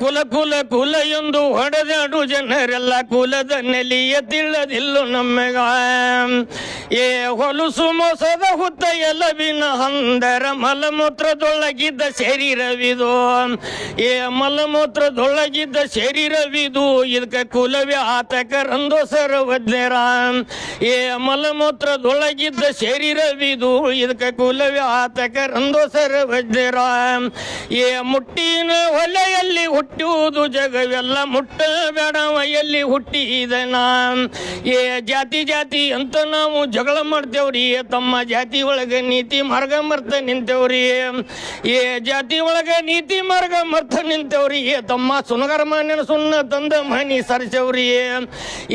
ಕುಲ ಕುಲ ಕುಲ ಎಂದು ಹೊಡೆದಾಡು ಜನರೆಲ್ಲ ಕುಲದ ನೆಲಿಯ ತಿಳದಿಲ್ಲ ನಮ್ಮೆಗ. ಏ ಹೊಲಸು ಮೋಸದ ಹುತ್ತ ಎಲ್ಲವಿನ ಹಂದರ ಮಲಮೂತ್ರದೊಳಗಿದ್ದ ಶರೀರವಿದು. ಏ ಮಲಮೂತ್ರದೊಳಗಿದ್ದ ಶರೀರವಿದು. ಇದಕ್ಕೆ ಕುಲವೇ ಆತಕರಂದು ಸರ್ವಜ್ಞರ ಏ ಮಲಮೂತ್ರದೊಳಗಿದ್ದ ಶರೀರವಿದು. ಇದಕ್ಕೆ ಕುಲವೇ ಆತಕರಂದು ಸರ್ವಜ್ಞರ ಏ ಮುಟ್ಟಿನ ಹೊಲೆಯಲ್ಲಿ ಹುಟ್ಟುವುದು ಜಗವೆಲ್ಲ ಮುಟ್ಟ ಬೇಡವ ಎಲ್ಲಿ ಹುಟ್ಟಿದನ. ಏ ಜಾತಿ ಜಾತಿ ಅಂತ ನಾವು ಜಗಳ ಮಾಡ್ತೇವ್ರಿ ತಮ್ಮ ಜಾತಿ ಒಳಗೆ ನೀತಿ ಮಾರ್ಗ ಮರ್ತ ನಿಂತೇವ್ರಿ. ಏ ಜಾತಿ ಒಳಗೆ ನೀತಿ ಮಾರ್ಗ ಮರ್ತ ನಿಂತೇವ್ರಿ. ಏ ತಮ್ಮ ಸುನಗರ ಮಾನ್ಯನ ಸುಣ್ಣ ತಂದ ಮನಿ ಸರ್ಸೇವ್ರಿ.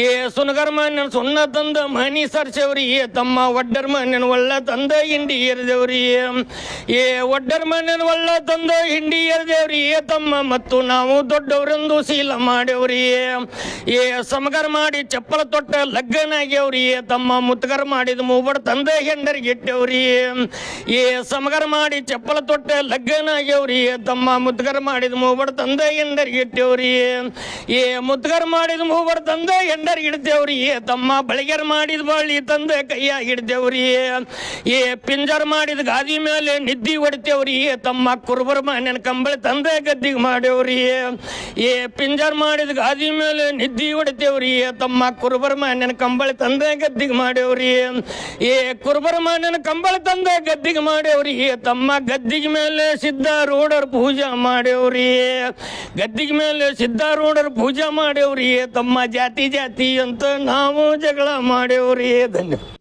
ಏ ಸುನಗರ ಮಾನ್ಯನ ಸುಣ್ಣ ತಂದ ಮನಿ ಸರ್ಸೇವ್ರಿ. ಏ ತಮ್ಮ ಒಡ್ಡರ್ ಮಾನ್ಯನ ಒಳ್ಳ ತಂದ ಹಿಂಡಿ ಏರಿದೇವ್ರಿ ಏ ಒಡ್ಡರ್ ಮಾನ್ಯನ ಒಳ್ಳ ತಂದ ಹಿಂಡಿ ಏರಿದೇವ್ರಿ ಏ ತಮ್ಮ ಮತ್ತು ನಾವು ದೊಡ್ಡವರೆಂದು ಶೀಲ ಮಾಡೇವ್ರಿ. ಏ ಸಮಗರ್ ಮಾಡಿ ಚಪ್ಪಲ ತೊಟ್ಟ ಲಗ್ಗನಾಗ್ಯವ್ರಿ ಏ ತಮ್ಮ ಮುತ್ಗರ್ ಮಾಡಿದ ಮೂಬಡ್ ತಂದ ಹೆಂಡರಿಗೆ ಇಟ್ಟೇವ್ರಿ ಏ ಸಮಗರ್ ಮಾಡಿ ಚಪ್ಪಲ ತೊಟ್ಟ ಲಗ್ಗನಾಗ್ಯವ್ರಿ ಏ ತಮ್ಮ ಮುತ್ಗರ್ ಮಾಡಿದ ಮೂಬಡ್ ತಂದ ಹೆಂಡರಿಗೆ ಇಟ್ಟೇವ್ರಿ ಏ ಮುತ್ಗರ್ ಮಾಡಿದ ಮೂಬಡ್ ತಂದ ಹೆಂಡರಿಗೆ ಇಡ್ತೇವ್ರಿ ಏ ತಮ್ಮ ಬಳಿಗೆರ್ ಮಾಡಿದ ಬಳ್ಳಿ ತಂದ ಕೈಯಾಗ ಹಿಡ್ತೇವ್ರಿ ಏ ಪಿಂಜರ್ ಮಾಡಿದ ಗಾದಿ ಮೇಲೆ ನಿದ್ದಿ ಹೊಡಿತೇವ್ರಿ ಏ ತಮ್ಮ ಕುರುಬರ ಮನೆನ ಕಂಬಳಿ ತಂದೆ ಗದ್ದಿಗೆ ಮಾಡೇವ್ರಿ ಏ ಪಿಂಜರ್ ಮಾಡಿದ ಗಾದಿ ಮೇಲೆ ನಿದ್ದಿ ಹೊಡಿತೇವ್ರಿ ಏ ತಮ್ಮ ಕುರುಬರ ಮನೆನ ಕಂಬಳಿ ತಂದೆ ಗದ್ದಿಗೆ ಮಾಡೇವ್ರಿ ಏ ಕುರುಬರ ಮನೆನ ಕಂಬಳ ತಂದ ಗದ್ದಿಗೆ ಮಾಡೇವ್ರಿ ತಮ್ಮ ಗದ್ದಿಗೆ ಮೇಲೆ ಸಿದ್ಧಾರೂಢರು ಪೂಜಾ ಮಾಡೇವ್ರಿ ಗದ್ದಿಗೆ ಮೇಲೆ ಸಿದ್ಧಾರೂಢರು ಪೂಜಾ ಮಾಡೇವ್ರಿ ತಮ್ಮ ಜಾತಿ ಜಾತಿ ಅಂತ ನಾವು ಜಗಳ ಮಾಡೇವ್ರಿ ಧನ್ಯವಾದ.